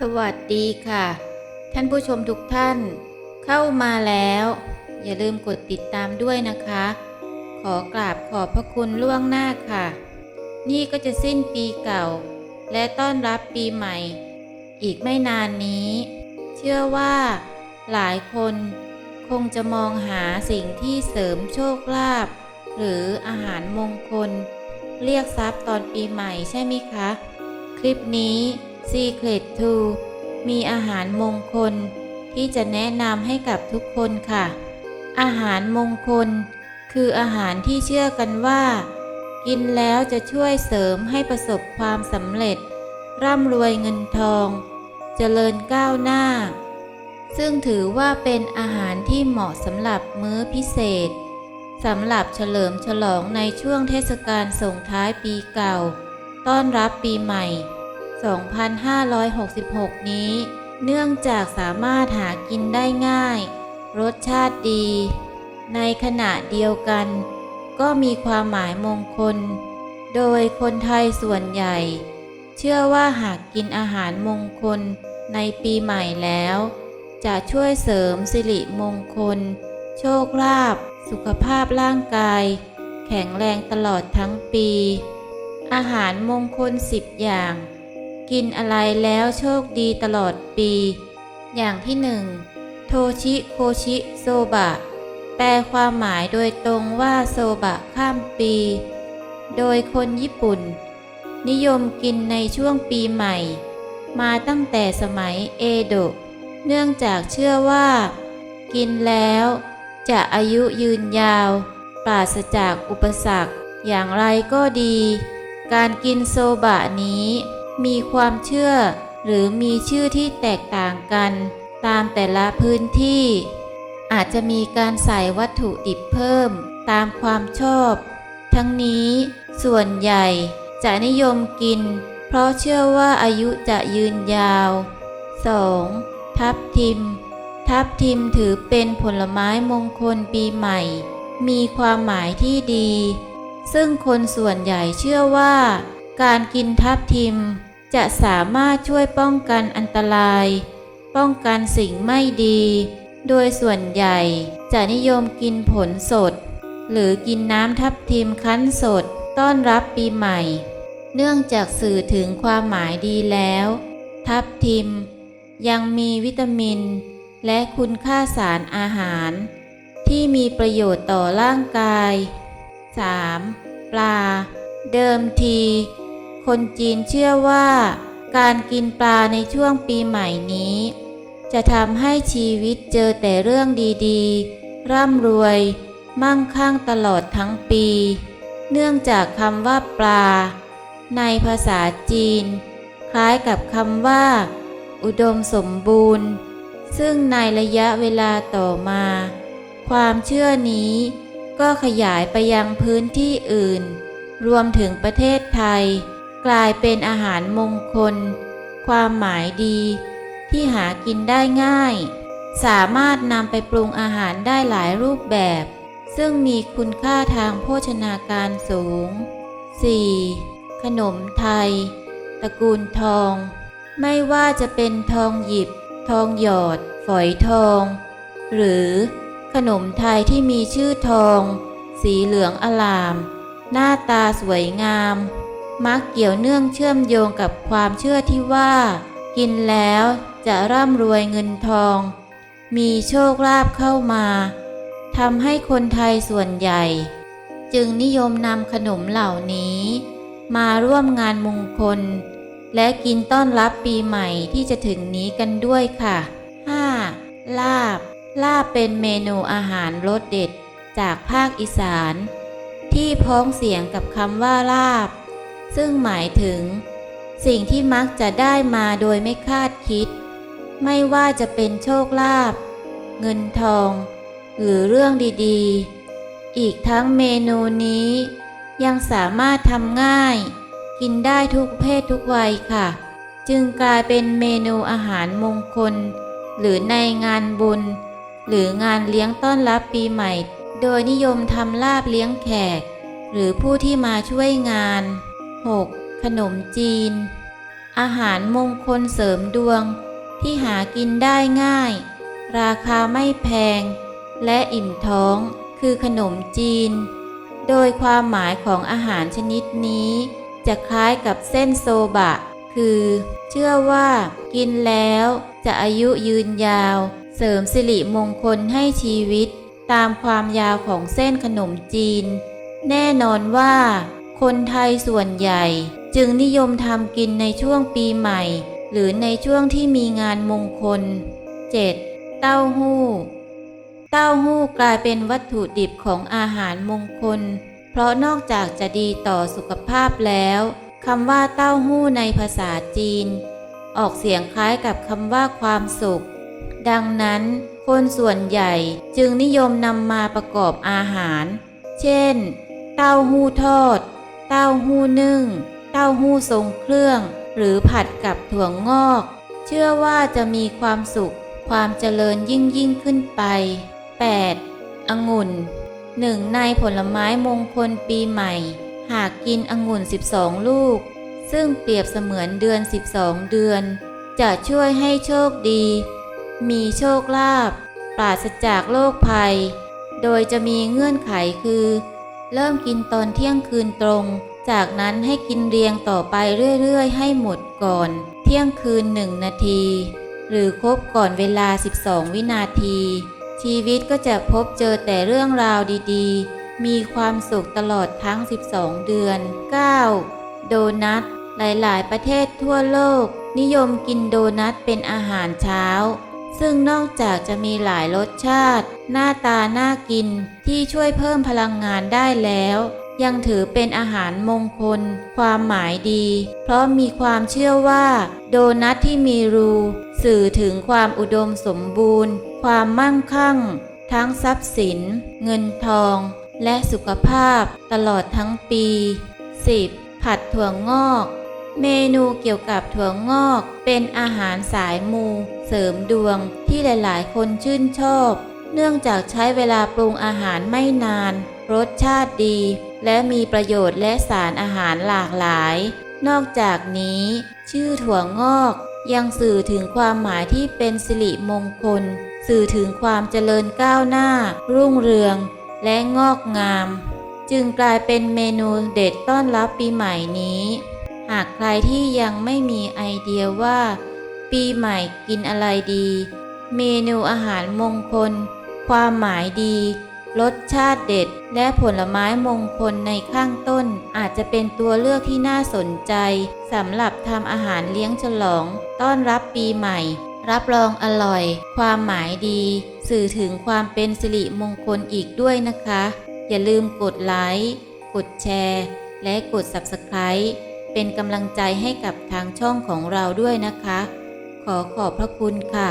สวัสดีค่ะ ท่านผู้ชมทุกท่าน เข้ามาแล้ว อย่าลืมกดติดตามด้วยนะคะ ขอกราบขอบพระคุณล่วงหน้าค่ะ นี่ก็จะสิ้นปีเก่า และต้อนรับปีใหม่ อีกไม่นานนี้ เชื่อว่า หลายคนคงจะมองหาสิ่งที่เสริมโชคลาภหรืออาหารมงคล เรียกทรัพย์ตอนปีใหม่ใช่ไหมคะ คลิปนี้ Secret 2มีอาหารมงคล ที่จะแนะนำให้กับทุกคนค่ะ อาหารมงคล คืออาหารที่เชื่อกันว่า กินแล้วจะช่วยเสริมให้ประสบความสำเร็จ ร่ำรวยเงินทอง เจริญก้าวหน้า ซึ่งถือว่าเป็นอาหารที่เหมาะสำหรับมื้อพิเศษสำหรับเฉลิมฉลองในช่วงเทศกาลส่งท้ายปีเก่า ต้อนรับปีใหม่ 2566 นี้ เนื่องจากสามารถหากินได้ง่าย รสชาติดี ในขณะเดียวกัน ก็มีความหมายมงคล โดยคนไทยส่วนใหญ่ เชื่อว่าหากกินอาหารมงคลในปีใหม่แล้ว จะช่วยเสริมสิริมงคล โชคลาภสุขภาพร่างกาย แข็งแรงตลอดทั้งปี อาหารมงคลสิบอย่าง กินอะไรแล้วโชคดีตลอดปี อย่างที่หนึ่งโทชิโคชิโซบะ แปลความหมายโดยตรงว่าโซบะข้ามปี โดยคนญี่ปุ่น นิยมกินในช่วงปีใหม่ มาตั้งแต่สมัยเอโดะเนื่องจากเชื่อว่า กินแล้วจะอายุยืนยาว ปราศจากอุปสรรคอย่างไรก็ดี การกินโซบะนี้ มีความเชื่อ หรือมีชื่อที่แตกต่างกัน ตามแต่ละพื้นที่ อาจจะมีการใส่วัตถุดิบเพิ่ม ตามความชอบ ทั้งนี้ส่วนใหญ่จะนิยมกิน เพราะเชื่อว่าอายุจะยืนยาว 2. ทับทิม ทับทิมถือเป็นผลไม้มงคลปีใหม่ มีความหมายที่ดี ซึ่งคนส่วนใหญ่เชื่อว่า การกินทับทิมจะสามารถช่วยป้องกันอันตราย ป้องกันสิ่งไม่ดี โดยส่วนใหญ่จะนิยมกินผลสด หรือกินน้ำทับทิมคั้นสดต้อนรับปีใหม่ เนื่องจากสื่อถึงความหมายดีแล้ว ทับทิม ยังมีวิตามิน และคุณค่าสารอาหาร ที่มีประโยชน์ต่อร่างกาย 3. ปลา เดิมที คนจีนเชื่อว่า การกินปลาในช่วงปีใหม่นี้ จะทำให้ชีวิตเจอแต่เรื่องดีๆ ร่ำรวย มั่งคั่งตลอดทั้งปี เนื่องจากคำว่าปลา ในภาษาจีน คล้ายกับคำว่า อุดมสมบูรณ์ ซึ่งในระยะเวลาต่อมา ความเชื่อนี้ก็ขยายไปยังพื้นที่อื่น รวมถึงประเทศไทย กลายเป็นอาหารมงคล ความหมายดี ที่หากินได้ง่าย สามารถนำไปปรุงอาหารได้หลายรูปแบบ ซึ่งมีคุณค่าทางโภชนาการสูง 4. ขนมไทย ตระกูลทอง ไม่ว่าจะเป็นทองหยิบ ทองหยอด ฝอยทอง หรือขนมไทยที่มีชื่อทอง สีเหลืองอลาม หน้าตาสวยงาม มักเกี่ยวเนื่องเชื่อมโยงกับความเชื่อที่ว่า กินแล้วจะร่ำรวยเงินทอง มีโชคลาภเข้ามาทำให้คนไทยส่วนใหญ่ จึงนิยมนำขนมเหล่านี้ มาร่วมงานมงคล และกินต้อนรับปีใหม่ที่จะถึงนี้กันด้วยค่ะ 5. ลาบ ลาบเป็นเมนูอาหารรสเด็ดจากภาคอีสาน ที่พ้องเสียงกับคำว่าลาบ ซึ่งหมายถึง สิ่งที่มักจะได้มาโดยไม่คาดคิด ไม่ว่าจะเป็นโชคลาภเงินทอง หรือเรื่องดีๆ อีกทั้งเมนูนี้ ยังสามารถทำง่าย กินได้ทุกเพศทุกวัยค่ะ จึงกลายเป็นเมนูอาหารมงคล หรือในงานบุญ หรืองานเลี้ยงต้อนรับปีใหม่ โดยนิยมทำลาบเลี้ยงแขก หรือผู้ที่มาช่วยงาน 6. ขนมจีน อาหารมงคลเสริมดวงที่หากินได้ง่าย ราคาไม่แพง และอิ่มท้องคือขนมจีน โดยความหมายของอาหารชนิดนี้ จะคล้ายกับเส้นโซบะ คือ เชื่อว่ากินแล้วจะอายุยืนยาว เสริมสิริมงคลให้ชีวิต ตามความยาวของเส้นขนมจีน แน่นอนว่า คนไทยส่วนใหญ่ จึงนิยมทำกินในช่วงปีใหม่ หรือในช่วงที่มีงานมงคล 7. เต้าหู้ เต้าหู้กลายเป็นวัตถุดิบของอาหารมงคล เพราะนอกจากจะดีต่อสุขภาพแล้วคำว่าเต้าหู้ในภาษาจีน ออกเสียงคล้ายกับคำว่าความสุข ดังนั้น คนส่วนใหญ่จึงนิยมนำมาประกอบอาหาร เช่น เต้าหู้ทอด ต้าหู้นึ่ง เต้าหู้ทรงเครื่อง หรือผัดกับถั่วงอก เชื่อว่าจะมีความสุข ความเจริญยิ่งยิ่งขึ้นไป 8. องุ่นหนึ่งในผลไม้มงคลปีใหม่ หากกินองุ่น 12 ลูก ซึ่งเปรียบเสมือนเดือน 12 เดือน จะช่วยให้โชคดี มีโชคลาภปราศจากโรคภัย โดยจะมีเงื่อนไขคือ เริ่มกินตอนเที่ยงคืนตรง จากนั้นให้กินเรียงต่อไปเรื่อยๆ ให้หมดก่อน เที่ยงคืนหนึ่งนาที หรือครบก่อนเวลา 12 วินาที ชีวิตก็จะพบเจอแต่เรื่องราวดีๆ มีความสุขตลอดทั้ง 12 เดือน 9. โดนัทหลายๆ ประเทศทั่วโลก นิยมกินโดนัทเป็นอาหารเช้า ซึ่งนอกจากจะมีหลายรสชาติ หน้าตาน่ากินที่ช่วยเพิ่มพลังงานได้แล้ว ยังถือเป็นอาหารมงคล ความหมายดี เพราะมีความเชื่อว่า โดนัทที่มีรู สื่อถึงความอุดมสมบูรณ์ ความมั่งคั่ง ทั้งทรัพย์สิน เงินทอง และสุขภาพตลอดทั้งปี 10. ผัดถั่วงอก เมนูเกี่ยวกับถั่วงอก เป็นอาหารสายมู เสริมดวงที่หลาย ๆ คนชื่นชอบ เนื่องจากใช้เวลาปรุงอาหารไม่นาน รสชาติดี และมีประโยชน์และสารอาหารหลากหลาย นอกจากนี้ ชื่อถั่วงอก ยังสื่อถึงความหมายที่เป็นสิริมงคล สื่อถึงความเจริญก้าวหน้า รุ่งเรือง และงอกงาม จึงกลายเป็นเมนูเด็ดต้อนรับปีใหม่นี้ หากใครที่ยังไม่มีไอเดียว่า ปีใหม่กินอะไรดี เมนูอาหารมงคล ความหมายดี รสชาติเด็ด และผลไม้มงคลในข้างต้น อาจจะเป็นตัวเลือกที่น่าสนใจสำหรับทำอาหารเลี้ยงฉลอง ต้อนรับปีใหม่ รับรองอร่อย ความหมายดี สื่อถึงความเป็นสิริมงคลอีกด้วยนะคะ อย่าลืมกดไลค์กดแชร์ และกด Subscribe เป็นกำลังใจให้กับทางช่องของเราด้วยนะคะ ขอขอบพระคุณค่ะ